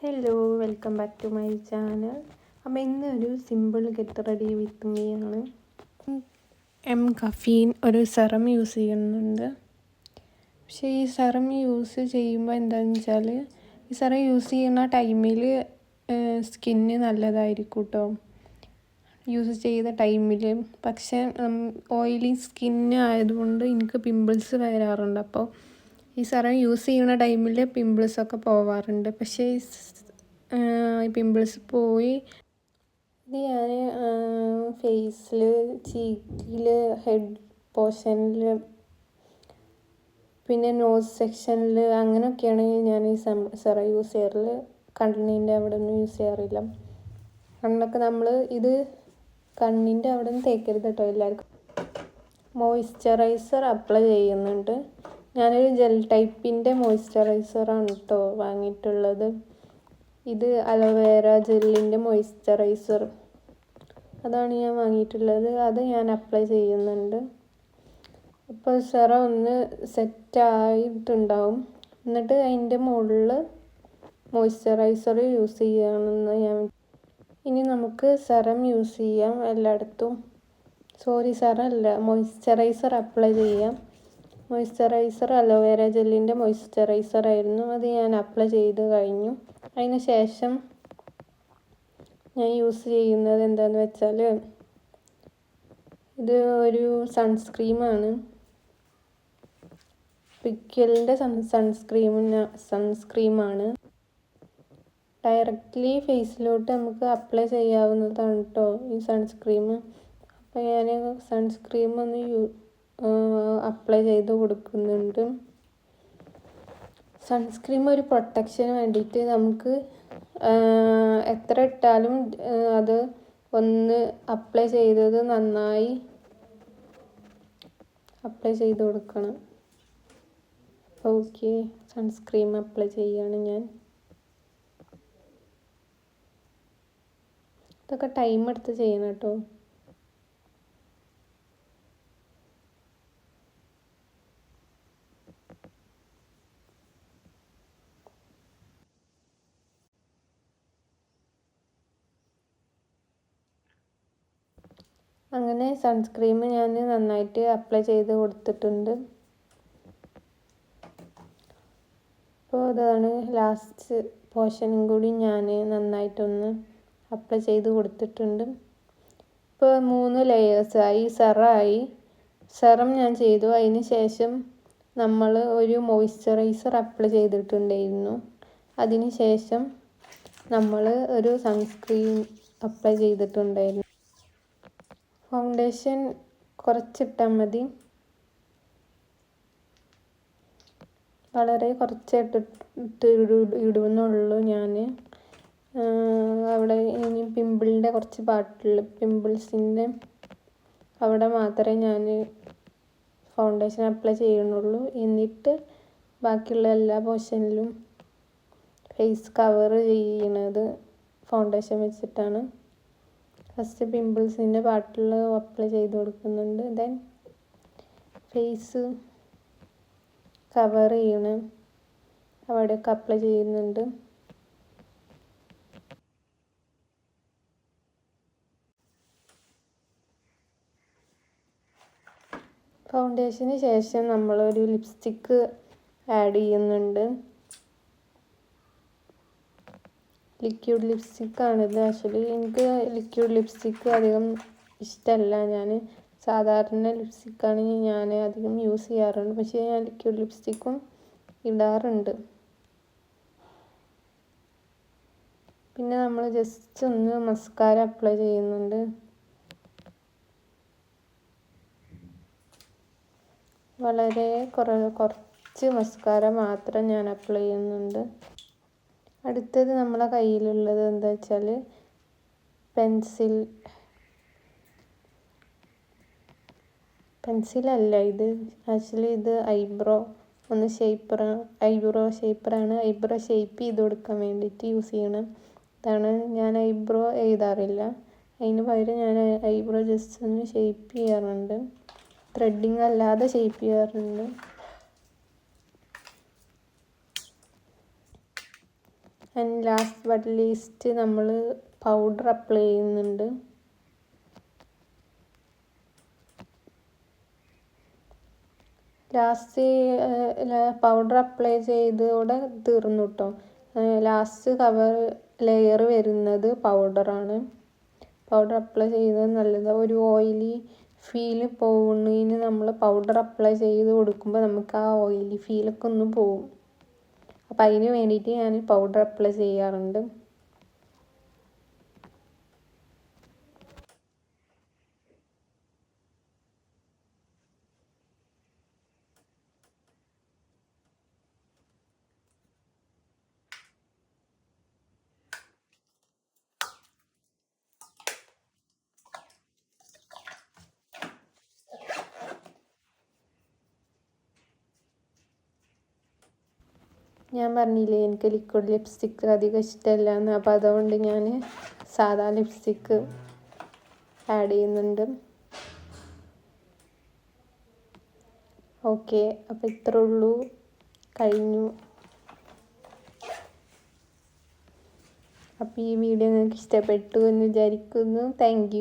Hello welcome back to my channel അപ്പോൾ ഒരു simple get ready with me ആണ്. M caffeine ഒരു serum use ചെയ്യുന്നുണ്ട്. പക്ഷേ ഈ സെറം യൂസ് ചെയ്യുമ്പോൾ എന്താണെന്ന് വെച്ചാൽ ഈ സെറം യൂസ് ചെയ്യുന്ന ടൈമിൽ സ്കിന്ന് നല്ലതായിരിക്കും കേട്ടോ യൂസ് ചെയ്ത ടൈമിൽ പക്ഷേ ഓയിലി സ്കിന്ന് ആയതുകൊണ്ട് എനിക്ക് പിമ്പിൾസ് വരാറുണ്ട്. അപ്പോൾ ഈ സെറം യൂസ് ചെയ്യുന്ന ടൈമിൽ പിമ്പിൾസൊക്കെ പോവാറുണ്ട്. പക്ഷേ പിമ്പിൾസ് പോയി ഇത് ഞാൻ ഫേസിൽ ചീക്കിൽ ഹെഡ് പോർഷനിൽ പിന്നെ നോസ് സെക്ഷനിൽ അങ്ങനെയൊക്കെയാണ് ഞാൻ ഈ സെറ യൂസ് ചെയ്യാറിൽ. കണ്ണിന്റെ അവിടെ ഒന്നും യൂസ് ചെയ്യാറില്ല. കണ്ണൊക്കെ നമ്മൾ ഇത് കണ്ണിന്റെ അവിടെ നിന്ന് തേക്കരുത് കേട്ടോ എല്ലാവർക്കും മോയ്സ്ചറൈസർ അപ്ലൈ ചെയ്യുന്നുണ്ട്. ഞാനൊരു ജെൽ ടൈപ്പിന്റെ മോയ്സ്ചറൈസറാണ് കേട്ടോ വാങ്ങിയിട്ടുള്ളത്. ഇത് അലോവേര ജെല്ലിന്റെ മോയ്സ്ചറൈസർ അതാണ് ഞാൻ വാങ്ങിയിട്ടുള്ളത്. അത് ഞാൻ അപ്ലൈ ചെയ്യുന്നുണ്ട്. അപ്പോൾ സെറ ഒന്ന് സെറ്റായിട്ടുണ്ടാവും എന്നിട്ട് അതിന്റെ മുകളിൽ മോയ്സ്ചറൈസർ യൂസ് ചെയ്യണമെന്ന് ഞാൻ ഇനി നമുക്ക് സെറം യൂസ് ചെയ്യാം എല്ലായിടത്തും. സോറി സെറല്ല മോയ്സ്ചറൈസർ അപ്ലൈ ചെയ്യാം. മോയ്സ്ചറൈസർ അലോവേര ജെല്ലിന്റെ മോയ്സ്ചറൈസർ ആയിരുന്നു. അത് ഞാൻ അപ്ലൈ ചെയ്ത് കഴിഞ്ഞു. അതിന് ശേഷം ഞാൻ യൂസ് ചെയ്യുന്നത് എന്താണെന്ന് വെച്ചാൽ ഇത് ഒരു സൺസ്ക്രീമാണ് പിക്കലിന്റെ സൺ സൺസ്ക്രീമിന് സൺസ്ക്രീമാണ് ഡയറക്റ്റ്ലി ഫേസിലോട്ട് നമുക്ക് അപ്ലൈ ചെയ്യാവുന്നതാണ് കേട്ടോ ഈ സൺസ്ക്രീം അപ്പോൾ ഞാൻ സൺസ്ക്രീം ഒന്ന് യൂ അപ്ലൈ ചെയ്ത് കൊടുക്കുന്നുണ്ട്. സൺസ്ക്രീം ഒരു പ്രൊട്ടക്ഷന് വേണ്ടിയിട്ട് നമുക്ക് എത്ര ഇട്ടാലും അത് ഒന്ന് അപ്ലൈ ചെയ്തത് നന്നായി അപ്ലൈ ചെയ്ത് കൊടുക്കണം. ഓക്കെ സൺസ്ക്രീം അപ്ലൈ ചെയ്യാണ് ഞാൻ. ഇതൊക്കെ ടൈം എടുത്ത് ചെയ്യണം കേട്ടോ. അങ്ങനെ സൺസ്ക്രീം ഞാൻ നന്നായിട്ട് അപ്ലൈ ചെയ്ത് കൊടുത്തിട്ടുണ്ട്. അപ്പോൾ അതാണ് ലാസ്റ്റ് പോർഷനും കൂടി ഞാൻ നന്നായിട്ടൊന്ന് അപ്ലൈ ചെയ്ത് കൊടുത്തിട്ടുണ്ട്. ഇപ്പോൾ മൂന്ന് ലെയേഴ്സായി സെറായി സെറം ഞാൻ ചെയ്തു. അതിന് ശേഷം നമ്മൾ ഒരു മോയ്സ്ചറൈസർ അപ്ലൈ ചെയ്തിട്ടുണ്ടായിരുന്നു. അതിന് ശേഷം നമ്മൾ ഒരു സൺസ്ക്രീൻ അപ്ലൈ ചെയ്തിട്ടുണ്ടായിരുന്നു. ഫൗണ്ടേഷൻ കുറച്ചിട്ടാൽ മതി. വളരെ കുറച്ചിട്ട് ഇട്ട് ഇടുന്നുള്ളൂ ഞാൻ അവിടെ ഇനി പിമ്പിളിന്റെ കുറച്ച് പാട്ടിൽ പിമ്പിൾസിന്റെ അവിടെ മാത്രമേ ഞാൻ ഫൗണ്ടേഷൻ അപ്ലൈ ചെയ്യണുള്ളൂ എന്നിട്ട് ബാക്കിയുള്ള എല്ലാ പോർഷനിലും ഫേസ് കവർ ചെയ്യണത് ഫൗണ്ടേഷൻ വെച്ചിട്ടാണ്. ഫസ്റ്റ് പിമ്പിൾസിന്റെ പാർട്ടിൽ അപ്ലൈ ചെയ്ത് കൊടുക്കുന്നുണ്ട്. ദെൻ ഫേസ് കവർ ചെയ്യണം. അവിടെയൊക്കെ അപ്ലൈ ചെയ്യുന്നുണ്ട്. ഫൗണ്ടേഷന് ശേഷം നമ്മളൊരു ലിപ്സ്റ്റിക്ക് ആഡ് ചെയ്യുന്നുണ്ട്. ലിക്വിഡ് ലിപ്സ്റ്റിക്കാണിത് ആക്ച്വലി എനിക്ക് ലിക്വിഡ് ലിപ്സ്റ്റിക്ക് അധികം ഇഷ്ടമല്ല ഞാൻ സാധാരണ ലിപ്സ്റ്റിക്കാണ് ഞാൻ അധികം യൂസ് ചെയ്യാറുണ്ട്. പക്ഷേ ഞാൻ ലിക്വിഡ് ലിപ്സ്റ്റിക്കും ഇടാറുണ്ട്. പിന്നെ നമ്മൾ ജസ്റ്റ് ഒന്ന് മസ്കാര അപ്ലൈ ചെയ്യുന്നുണ്ട്. വളരെ കുറ കുറച്ച് മസ്കാര മാത്രം ഞാൻ അപ്ലൈ ചെയ്യുന്നുണ്ട്. അടുത്തത് നമ്മളെ കയ്യിലുള്ളത് എന്താ വെച്ചാൽ പെൻസിൽ. പെൻസിലല്ല ഇത് ആക്ച്വലി ഇത് ഐബ്രോ ഒന്ന് ഷേപ്പർ ഐബ്രോ ഷേപ്പറാണ്. ഐബ്രോ ഷേപ്പ് ചെയ്ത് കൊടുക്കാൻ വേണ്ടിയിട്ട് യൂസ് ചെയ്യണം. ഇതാണ് ഞാൻ ഐബ്രോ എഴുതാറില്ല. അതിന് പകരം ഞാൻ ഐബ്രോ ജസ്റ്റ് ഒന്ന് ഷേപ്പ് ചെയ്യാറുണ്ട്. ത്രെഡിങ് അല്ലാതെ ഷേപ്പ് ചെയ്യാറുണ്ട്. ആൻഡ് ലാസ്റ്റ് ബട്ട് ലീസ്റ്റ് നമ്മൾ പൗഡർ അപ്ലൈ ചെയ്യുന്നുണ്ട്. ലാസ്റ്റ് പൗഡർ അപ്ലൈ ചെയ്തോടെ തീർന്നു കേട്ടോ ലാസ്റ്റ് കവർ ലെയർ വരുന്നത് പൗഡറാണ് പൗഡർ അപ്ലൈ ചെയ്യുന്നത് നല്ലത്. ഒരു ഓയിലി ഫീൽ പോകുന്നതിന് നമ്മൾ പൗഡർ അപ്ലൈ ചെയ്ത് കൊടുക്കുമ്പോൾ നമുക്ക് ആ ഓയിലി ഫീലൊക്കെ ഒന്ന് പോവും. അപ്പം അതിന് വേണ്ടിയിട്ട് ഞാൻ പൗഡർ അപ്ലൈ ചെയ്യാറുണ്ട്. ഞാൻ പറഞ്ഞില്ലേ എനിക്ക് ലിക്വിഡ് ലിപ്സ്റ്റിക്ക് അധികം ഇഷ്ടമല്ല എന്ന്. അപ്പോൾ അതുകൊണ്ട് ഞാൻ സാധാ ലിപ്സ്റ്റിക്ക് ആഡ് ചെയ്യുന്നുണ്ട്. ഓക്കെ അപ്പോൾ ഇത്രേ ഉള്ളൂ. കഴിഞ്ഞു. അപ്പോൾ ഈ വീഡിയോ നിങ്ങൾക്ക് ഇഷ്ടപ്പെട്ടു എന്ന് വിചാരിക്കുന്നു. താങ്ക്